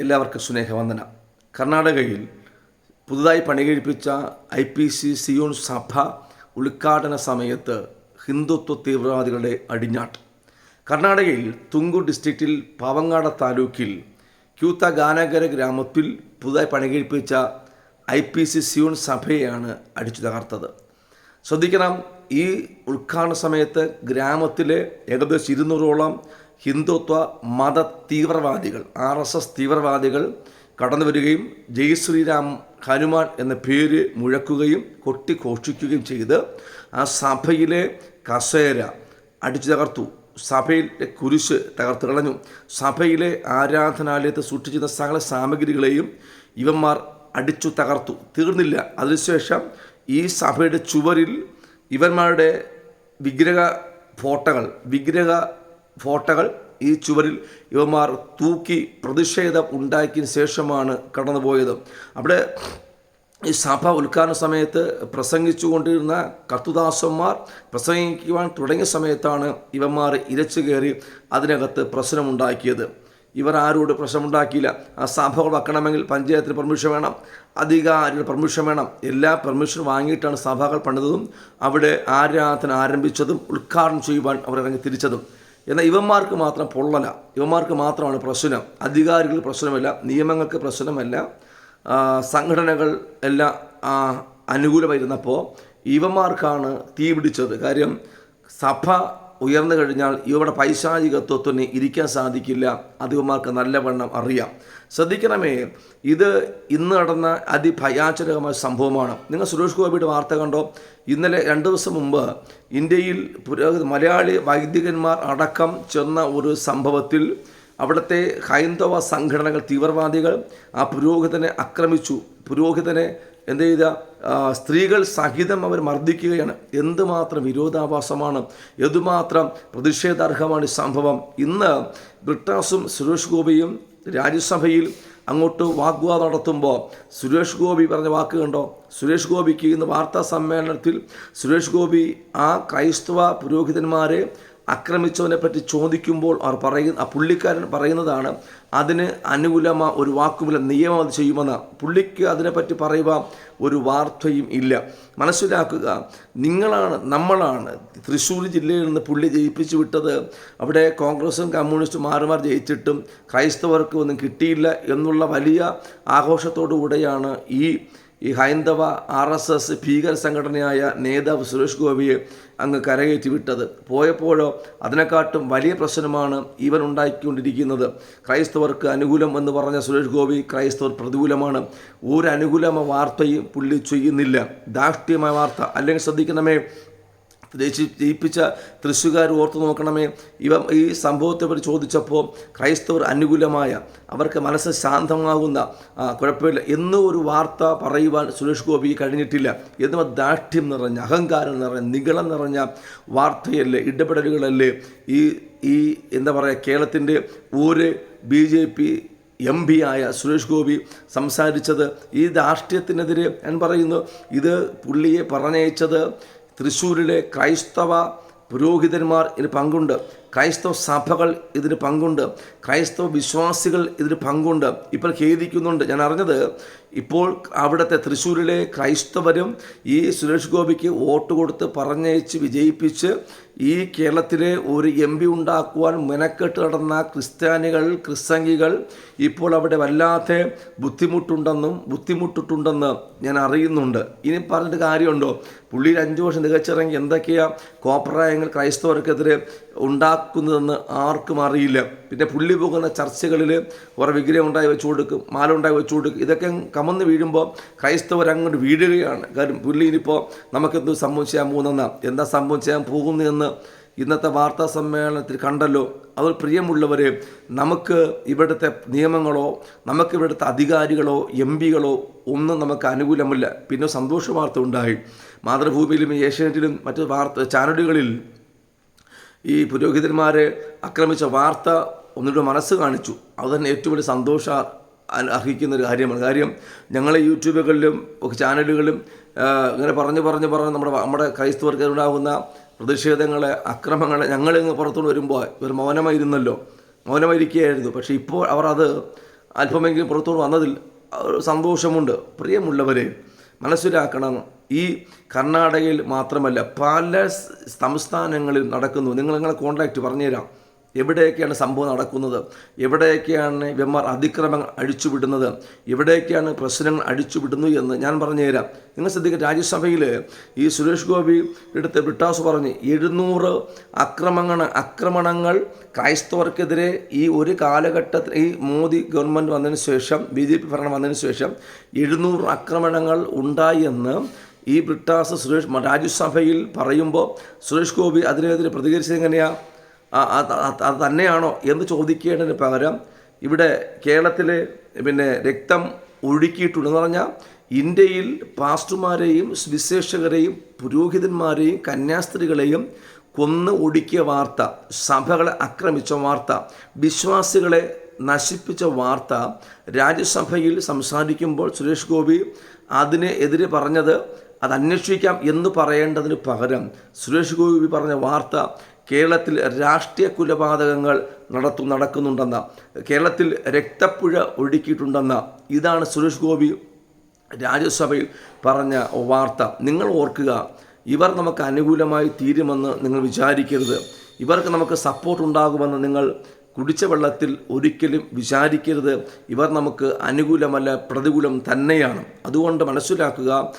എല്ലാവർക്കും സ്നേഹവന്ദനം. കർണാടകയിൽ പുതുതായി പണികഴിപ്പിച്ച ഐ പി സി സിയോൺ സഭ ഉദ്ഘാടന സമയത്ത് ഹിന്ദുത്വ തീവ്രവാദികളുടെ അടിഞ്ഞാട്ട്. കർണാടകയിൽ തുങ്കു ഡിസ്ട്രിക്റ്റിൽ പാവങ്ങാട താലൂക്കിൽ ക്യൂത്ത ഗാനഗര ഗ്രാമത്തിൽ പുതുതായി പണികഴിപ്പിച്ച ഐ പി സി സിയോൺ സഭയെയാണ് അടിച്ചു തകർത്തത്. ശ്രദ്ധിക്കണം ഈ ഉദ്ഘാടന സമയത്ത് ഗ്രാമത്തിലെ ഏകദേശം ഇരുന്നൂറോളം ഹിന്ദുത്വ മത തീവ്രവാദികൾ ആർ എസ് എസ് തീവ്രവാദികൾ കടന്നു വരികയും ജയ് ശ്രീരാം ഹനുമാൻ എന്ന പേര് മുഴക്കുകയും കൊട്ടിഘോഷിക്കുകയും ചെയ്ത് ആ സഭയിലെ കസേര അടിച്ചു തകർത്തു. സഭയിലെ കുരിശ് തകർത്ത് കളഞ്ഞു. സഭയിലെ ആരാധനാലയത്തെ സൂക്ഷിച്ചിരുന്ന സകല സാമഗ്രികളെയും ഇവന്മാർ അടിച്ചു തകർത്തു. തീർന്നില്ല. അതിനുശേഷം ഈ സഭയുടെ ചുവരിൽ ഇവന്മാരുടെ വിഗ്രഹ ഫോട്ടകൾ വിഗ്രഹ ഫോട്ടോകൾ ഈ ചുവരിൽ ഇവന്മാർ തൂക്കി പ്രതിഷേധം ഉണ്ടാക്കിയതിന് ശേഷമാണ് കടന്നുപോയത്. അവിടെ ഈ സഭ ഉദ്ഘാടന സമയത്ത് പ്രസംഗിച്ചുകൊണ്ടിരുന്ന കത്തുദാസന്മാർ പ്രസംഗിക്കുവാൻ തുടങ്ങിയ സമയത്താണ് ഇവന്മാർ ഇരച്ചു കയറി അതിനകത്ത് പ്രശ്നമുണ്ടാക്കിയത്. ഇവർ ആരോട് പ്രശ്നമുണ്ടാക്കിയില്ല. ആ സഭകൾ വെക്കണമെങ്കിൽ പഞ്ചായത്തിന് പെർമിഷൻ വേണം അധികാരിയുടെ പെർമിഷൻ വേണം. എല്ലാ പെർമിഷൻ വാങ്ങിയിട്ടാണ് സഭകൾ പണിതതും. അവിടെ ആരാധന ആരംഭിച്ചതും ഉദ്ഘാടനം ചെയ്യുവാൻ അവർ ഇറങ്ങി തിരിച്ചതും. എന്നാൽ ഇവന്മാർക്ക് മാത്രം പൊള്ളല. ഇവന്മാർക്ക് മാത്രമാണ് പ്രശ്നം. അധികാരികൾ പ്രശ്നമല്ല നിയമങ്ങൾക്ക് പ്രശ്നമല്ല. സംഘടനകൾ എല്ലാം അനുകൂലമായിരുന്നപ്പോൾ ഇവന്മാർക്കാണ് തീ പിടിച്ചത് കാര്യം സഭ ഉയർന്നു കഴിഞ്ഞാൽ ഇവരുടെ പൈശാചികത്വത്തിന് ഇരിക്കാൻ സാധിക്കില്ല. അത് ഇവന്മാർക്ക് നല്ലവണ്ണം അറിയാം. ശ്രദ്ധിക്കണമേ ഇത് ഇന്ന് നടന്ന അതിഭയാചരകമായ സംഭവമാണ്. നിങ്ങൾ സുരേഷ് ഗോപിയുടെ വാർത്ത കണ്ടോ? ഇന്നലെ രണ്ട് ദിവസം മുമ്പ് ഇന്ത്യയിൽ മലയാളി വൈദികന്മാർ അടക്കം ചെന്ന ഒരു സംഭവത്തിൽ അവിടുത്തെ ഹൈന്ദവ സംഘടനകൾ തീവ്രവാദികൾ ആ പുരോഹിതനെ ആക്രമിച്ചു. പുരോഹിതനെ എന്ത് ചെയ്ത? സ്ത്രീകൾ സഹിതം അവർ മർദ്ദിക്കുകയാണ്. എന്തുമാത്രം വിരോധാഭാസമാണ്. എന്തുമാത്രം പ്രതിഷേധാർഹമാണ് സംഭവം. ഇന്ന് ബ്രിട്ടാസും സുരേഷ് ഗോപിയും രാജ്യസഭയിൽ അങ്ങോട്ട് വാഗ്വാദം നടത്തുമ്പോൾ സുരേഷ് ഗോപി പറഞ്ഞ വാക്ക് കണ്ടോ? സുരേഷ് ഗോപിക്ക് ഇന്ന് വാർത്താ സമ്മേളനത്തിൽ സുരേഷ് ഗോപി ആ ക്രൈസ്തവ പുരോഹിതന്മാരെ ആക്രമിച്ചവനെ പറ്റി ചോദിക്കുമ്പോൾ അവർ പറയുന്ന ആ പുള്ളിക്കാരൻ പറയുന്നതാണ് അതിന് അനുകൂലമായ ഒരു വാക്കുമില്ല നിയമം അത് ചെയ്യുമെന്ന്. പുള്ളിക്ക് അതിനെപ്പറ്റി പറയുക ഒരു വാർത്തയും ഇല്ല. മനസ്സിലാക്കുക നിങ്ങളാണ് നമ്മളാണ് തൃശ്ശൂർ ജില്ലയിൽ നിന്ന് പുള്ളി ജയിപ്പിച്ചു വിട്ടത്. അവിടെ കോൺഗ്രസും കമ്മ്യൂണിസ്റ്റും മാറി മാറി ജയിച്ചിട്ടും ക്രൈസ്തവർക്ക് ഒന്നും കിട്ടിയില്ല എന്നുള്ള വലിയ ആഘോഷത്തോടു കൂടെയാണ് ഈ ഈ ഹൈന്ദവ ആർ എസ് എസ് ഭീകര സംഘടനയായ നേതാവ് സുരേഷ് ഗോപിയെ അങ്ങ് കരകയറ്റി വിട്ടത് പോയപ്പോഴോ അതിനെക്കാട്ടും വലിയ പ്രശ്നമാണ് ഇവൻ ഉണ്ടാക്കിക്കൊണ്ടിരിക്കുന്നത്. ക്രൈസ്തവർക്ക് അനുകൂലം എന്ന് പറഞ്ഞ സുരേഷ് ഗോപി ക്രൈസ്തവർ പ്രതികൂലമാണ്. ഒരു അനുകൂലമായ വാർത്തയും പുള്ളി ചെയ്യുന്നില്ല. ദാഷ്ട്യമായ വാർത്ത. അല്ലെങ്കിൽ ശ്രദ്ധിക്കണമേ ജയിച്ച് ജയിപ്പിച്ച തൃശ്ശുകാർ ഓർത്തു നോക്കണമേ. ഇവ ഈ സംഭവത്തെ പറ്റി ചോദിച്ചപ്പോൾ ക്രൈസ്തവർ അനുകൂലമായ അവർക്ക് മനസ്സ് ശാന്തമാകുന്ന കുഴപ്പമില്ല. എന്നും ഒരു വാർത്ത പറയുവാൻ സുരേഷ് ഗോപി കഴിഞ്ഞിട്ടില്ല. എന്നും ദാഷ്ട്യം നിറഞ്ഞ അഹങ്കാരം നിറഞ്ഞ നികളം നിറഞ്ഞ വാർത്തയല്ലേ ഇടപെടലുകളല്ലേ ഈ ഈ എന്താ പറയുക കേരളത്തിന്റെ ഒരു B J P M P ആയ സുരേഷ് ഗോപി സംസാരിച്ചത് ഈ ധാർഷ്ട്യത്തിനെതിരെ ഞാൻ പറയുന്നു. ഇത് പുള്ളിയെ പറഞ്ഞയച്ചത് തൃശ്ശൂരിലെ ക്രൈസ്തവ പുരോഹിതന്മാർ ഇതിന് പങ്കുണ്ട്. ക്രൈസ്തവ സഭകൾ ഇതിന് പങ്കുണ്ട്. ക്രൈസ്തവ വിശ്വാസികൾ ഇതിന് പങ്കുണ്ട്. ഇപ്പോൾ ഖേദിക്കുന്നുണ്ട്. ഞാൻ അറിഞ്ഞത് ഇപ്പോൾ അവിടുത്തെ തൃശ്ശൂരിലെ ക്രൈസ്തവരും ഈ സുരേഷ് ഗോപിക്ക് വോട്ട് കൊടുത്ത് പറഞ്ഞയച്ച് വിജയിപ്പിച്ച് ഈ കേരളത്തിലെ ഒരു എം പി ഉണ്ടാക്കുവാൻ മെനക്കെട്ട് നടന്ന ക്രിസ്ത്യാനികൾ ക്രിസ്തംഗികൾ ഇപ്പോൾ അവിടെ വല്ലാത്ത ബുദ്ധിമുട്ടുണ്ടെന്നും ബുദ്ധിമുട്ടിട്ടുണ്ടെന്ന് ഞാൻ അറിയുന്നുണ്ട്. ഇനി പറഞ്ഞിട്ട് കാര്യമുണ്ടോ? പുള്ളിയിൽ അഞ്ച് വർഷം തികച്ചിറങ്ങി എന്തൊക്കെയാണ് കോപ്രായങ്ങൾ ക്രൈസ്തവർക്കെതിരെ ഉണ്ടാക്കുന്നതെന്ന് ആർക്കും അറിയില്ല. പിന്നെ പുള്ളി പോകുന്ന ചർച്ചകളിൽ ഓരോ വിഗ്രഹം ഉണ്ടായി വെച്ചു കൊടുക്കും മാല ഉണ്ടായി വെച്ചു കൊടുക്കും. ഇതൊക്കെ കമന്ന് വീഴുമ്പോൾ ക്രൈസ്തവർ അങ്ങോട്ട് വീഴുകയാണ്. കാര്യം പുള്ളി ഇനിയിപ്പോൾ നമുക്കെന്ത് സംഭവം ചെയ്യാൻ പോകുന്നെന്നാ? എന്താ സംഭവം ചെയ്യാൻ പോകുന്നതെന്ന് ഇന്നത്തെ വാർത്താ സമ്മേളനത്തിൽ കണ്ടല്ലോ. അവർ പ്രിയമുള്ളവരെ നമുക്ക് ഇവിടുത്തെ നിയമങ്ങളോ നമുക്ക് ഇവിടുത്തെ അധികാരികളോ എം പികളോ ഒന്നും നമുക്ക് അനുകൂലമല്ല. പിന്നെ സന്തോഷ വാർത്ത ഉണ്ടായി. മാതൃഭൂമിയിലും ഏഷ്യാനെറ്റിലും മറ്റു വാർത്ത ചാനലുകളിൽ ഈ പുരോഹിതന്മാരെ ആക്രമിച്ച വാർത്ത ഒന്നിട്ട് മനസ്സ് കാണിച്ചു. അത് തന്നെ ഏറ്റവും വലിയ സന്തോഷ അർഹിക്കുന്ന ഒരു കാര്യമാണ്. കാര്യം ഞങ്ങളെ യൂട്യൂബുകളിലും ഒക്കെ ചാനലുകളിലും ഇങ്ങനെ പറഞ്ഞു പറഞ്ഞു പറഞ്ഞ് നമ്മുടെ നമ്മുടെ ക്രൈസ്തവർക്ക് ഉണ്ടാകുന്ന പ്രതിഷേധങ്ങളെ അക്രമങ്ങളെ ഞങ്ങളിങ്ങ് പുറത്തുനിന്ന് വരുമ്പോൾ ഇവർ മൗനമായിരുന്നല്ലോ. മൗനമായിരിക്കുകയായിരുന്നു. പക്ഷേ ഇപ്പോൾ അവർ അത് അല്പമെങ്കിലും പുറത്തോട് വന്നതിൽ സന്തോഷമുണ്ട്. പ്രിയമുള്ളവരെ മനസ്സിലാക്കണം. ഈ കർണാടകയിൽ മാത്രമല്ല പല സംസ്ഥാനങ്ങളിൽ നടക്കുന്നു. നിങ്ങൾ നിങ്ങളെ കോൺടാക്റ്റ് പറഞ്ഞുതരാം. എവിടെയൊക്കെയാണ് സംഭവം നടക്കുന്നത്? എവിടെയൊക്കെയാണ് ഇവന്മാർ അതിക്രമങ്ങൾ അഴിച്ചുവിടുന്നത്? എവിടെയൊക്കെയാണ് പ്രശ്നങ്ങൾ അഴിച്ചുവിടുന്നു എന്ന് ഞാൻ പറഞ്ഞുതരാം. നിങ്ങൾ ശ്രദ്ധിക്കുക രാജ്യസഭയിൽ ഈ സുരേഷ് ഗോപി എടുത്ത് ബ്രിട്ടാസ് പറഞ്ഞ് എഴുന്നൂറ് അക്രമങ്ങൾ അക്രമണങ്ങൾ ക്രൈസ്തവർക്കെതിരെ ഈ ഒരു കാലഘട്ടത്തിൽ ഈ മോദി ഗവൺമെന്റ് വന്നതിന് ശേഷം ബി ജെ പി ഭരണം വന്നതിന് ശേഷം എഴുന്നൂറ് ആക്രമണങ്ങൾ ഉണ്ടായി എന്ന് ഈ ബ്രിട്ടാസ് സുരേഷ് രാജ്യസഭയിൽ പറയുമ്പോൾ സുരേഷ് ഗോപി അതിനെതിരെ പ്രതികരിച്ചത് എങ്ങനെയാണ് അത് തന്നെയാണോ എന്ന് ചോദിക്കേണ്ടതിന് പകരം ഇവിടെ കേരളത്തിൽ പിന്നെ രക്തം ഒഴുക്കിയിട്ടുണ്ടെന്ന് പറഞ്ഞാൽ ഇന്ത്യയിൽ പാസ്റ്റുമാരെയും വിശേഷകരെയും പുരോഹിതന്മാരെയും കന്യാസ്ത്രീകളെയും കൊന്ന് ഒടുക്കിയ വാർത്ത സഭകളെ ആക്രമിച്ച വാർത്ത വിശ്വാസികളെ നശിപ്പിച്ച വാർത്ത രാജ്യസഭയിൽ സംസാരിക്കുമ്പോൾ സുരേഷ് ഗോപി അതിനെതിരെ പറഞ്ഞത് അത് അന്വേഷിക്കാം എന്ന് പറയേണ്ടതിന് പകരം സുരേഷ് ഗോപി പറഞ്ഞ വാർത്ത കേരളത്തിൽ രാഷ്ട്രീയ കുലപാതകങ്ങൾ നടത്തു നടക്കുന്നുണ്ടെന്ന കേരളത്തിൽ രക്തപ്പുഴ ഒഴുക്കിയിട്ടുണ്ടെന്ന ഇതാണ് സുരേഷ് ഗോപി രാജ്യസഭയിൽ പറഞ്ഞ വാർത്ത. നിങ്ങൾ ഓർക്കുക ഇവർ നമുക്ക് അനുകൂലമായി തീരുമെന്ന് നിങ്ങൾ വിചാരിക്കരുത്. ഇവർക്ക് നമുക്ക് സപ്പോർട്ട് ഉണ്ടാകുമെന്ന് നിങ്ങൾ കുടിച്ച വെള്ളത്തിൽ ഒരിക്കലും വിചാരിക്കരുത്. ഇവർ നമുക്ക് അനുകൂലമല്ല പ്രതികൂലം തന്നെയാണ്. അതുകൊണ്ട് മനസ്സിലാക്കുക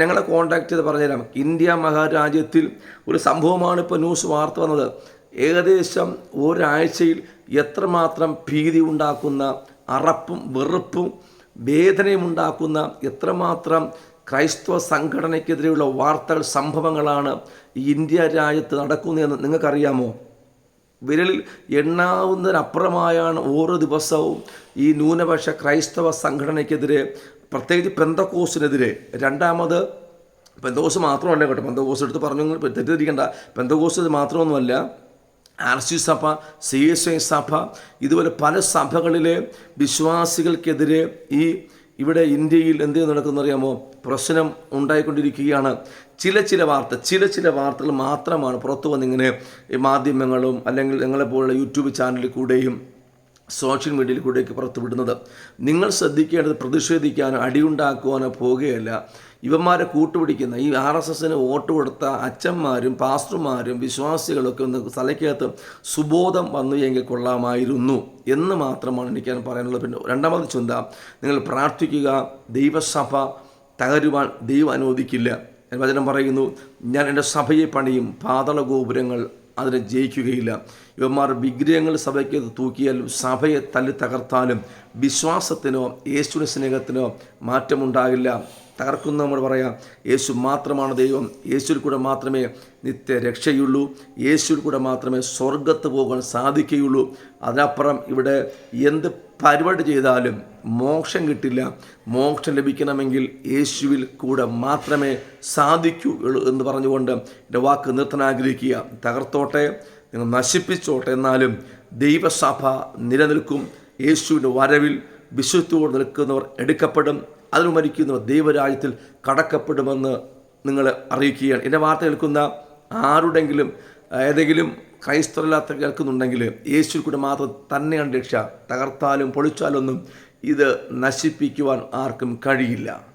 ഞങ്ങളെ കോൺടാക്ട് ചെയ്ത് പറഞ്ഞുതരാം. ഇന്ത്യ മഹാരാജ്യത്തിൽ ഒരു സംഭവമാണ് ഇപ്പോൾ ന്യൂസ് വാർത്ത വന്നത്. ഏകദേശം ഒരാഴ്ചയിൽ എത്രമാത്രം ഭീതി ഉണ്ടാക്കുന്ന അറപ്പും വെറുപ്പും വേദനയും ഉണ്ടാക്കുന്ന എത്രമാത്രം ക്രൈസ്തവ സംഘടനയ്ക്കെതിരെയുള്ള വാർത്തകൾ സംഭവങ്ങളാണ് ഈ ഇന്ത്യ രാജ്യത്ത് നടക്കുന്നതെന്ന് നിങ്ങൾക്കറിയാമോ? വിരലിൽ എണ്ണാവുന്നതിനപ്പുറമായാണ് ഓരോ ദിവസവും ഈ ന്യൂനപക്ഷ ക്രൈസ്തവ സംഘടനയ്ക്കെതിരെ പ്രത്യേകിച്ച് പെന്തക്കോസിനെതിരെ രണ്ടാമത് പെന്തകോസ് മാത്രമല്ല കേട്ടോ. പെന്തകോസ് എടുത്ത് പറഞ്ഞു തെറ്റിദ്ധരിക്കേണ്ട. പെന്തകോസ് മാത്രമൊന്നുമല്ല ആർ സി സഭ സി എസ് ഐ സഭ ഇതുപോലെ പല സഭകളിലെ വിശ്വാസികൾക്കെതിരെ ഈ ഇവിടെ ഇന്ത്യയിൽ എന്ത് നടക്കുന്നറിയാമോ? പ്രശ്നം ഉണ്ടായിക്കൊണ്ടിരിക്കുകയാണ്. ചില ചില വാർത്ത ചില ചില വാർത്തകൾ മാത്രമാണ് പുറത്തു വന്നിങ്ങനെ മാധ്യമങ്ങളും അല്ലെങ്കിൽ ഞങ്ങളെപ്പോലുള്ള യൂട്യൂബ് ചാനലിൽ കൂടെയും സോഷ്യൽ മീഡിയയിൽ കൂടെയൊക്കെ പുറത്തു വിടുന്നത്. നിങ്ങൾ ശ്രദ്ധിക്കേണ്ടത് പ്രതിഷേധിക്കാനോ അടിയുണ്ടാക്കുവാനോ പോകുകയല്ല. ഇവന്മാരെ കൂട്ടുപിടിക്കുന്ന ഈ ആർ എസ് എസിന് വോട്ട് കൊടുത്ത അച്ഛന്മാരും പാസ്റ്റർമാരും വിശ്വാസികളൊക്കെ ഒന്ന് തലയ്ക്കകത്ത് സുബോധം വന്നു എങ്കിൽ കൊള്ളാമായിരുന്നു എന്ന് മാത്രമാണ് എനിക്ക് പറയാനുള്ളത്. പിന്നെ രണ്ടാമത് ചിന്ത നിങ്ങൾ പ്രാർത്ഥിക്കുക ദൈവസഭ തകരുവാൻ ദൈവം അനുവദിക്കില്ല. വചനം പറയുന്നു ഞാൻ എന്റെ സഭയെ പണിയും പാതള ഗോപുരങ്ങൾ അതിനെ ജയിക്കുകയില്ല. ഇവന്മാർ വിഗ്രഹങ്ങൾ സഭയ്ക്ക് തൂക്കിയാലും സഭയെ തല്ലി തകർത്താലും വിശ്വാസത്തിനോ യേശുവിന്റെ സ്നേഹത്തിനോ മാറ്റമുണ്ടാകില്ല. തകർക്കുന്ന നമ്മൾ പറയാം. യേശു മാത്രമാണ് ദൈവം. യേശുവിൽ കൂടെ മാത്രമേ നിത്യ രക്ഷയുള്ളൂ യേശുവിൽ കൂടെ മാത്രമേ സ്വർഗത്ത് പോകാൻ സാധിക്കുകയുള്ളൂ. അതിനപ്പുറം ഇവിടെ എന്ത് പരിപാടി ചെയ്താലും മോക്ഷം കിട്ടില്ല. മോക്ഷം ലഭിക്കണമെങ്കിൽ യേശുവിൽ കൂടെ മാത്രമേ സാധിക്കൂ എന്ന് പറഞ്ഞുകൊണ്ട് എന്റെ വാക്ക് നിർത്താൻ ആഗ്രഹിക്കുക. തകർത്തോട്ടെ നിങ്ങൾ നശിപ്പിച്ചോട്ടെ എന്നാലും ദൈവസഭ നിലനിൽക്കും. യേശുവിന്റെ വരവിൽ വിശ്വത്തോട് നിൽക്കുന്നവർ എടുക്കപ്പെടും. അതിന് മരിക്കുന്നവർ ദൈവരാജ്യത്തിൽ കടക്കപ്പെടുമെന്ന് നിങ്ങളെ അറിയിക്കുകയാണ്. എന്റെ വാർത്ത കേൾക്കുന്ന ആരുടെങ്കിലും ഏതെങ്കിലും ക്രൈസ്തവല്ലാത്ത കേൾക്കുന്നുണ്ടെങ്കിൽ യേശു കൂടെ മാത്രം തന്നെയാണ് രക്ഷ. തകർത്താലും പൊളിച്ചാലൊന്നും ഇത് നശിപ്പിക്കുവാൻ ആർക്കും കഴിയില്ല.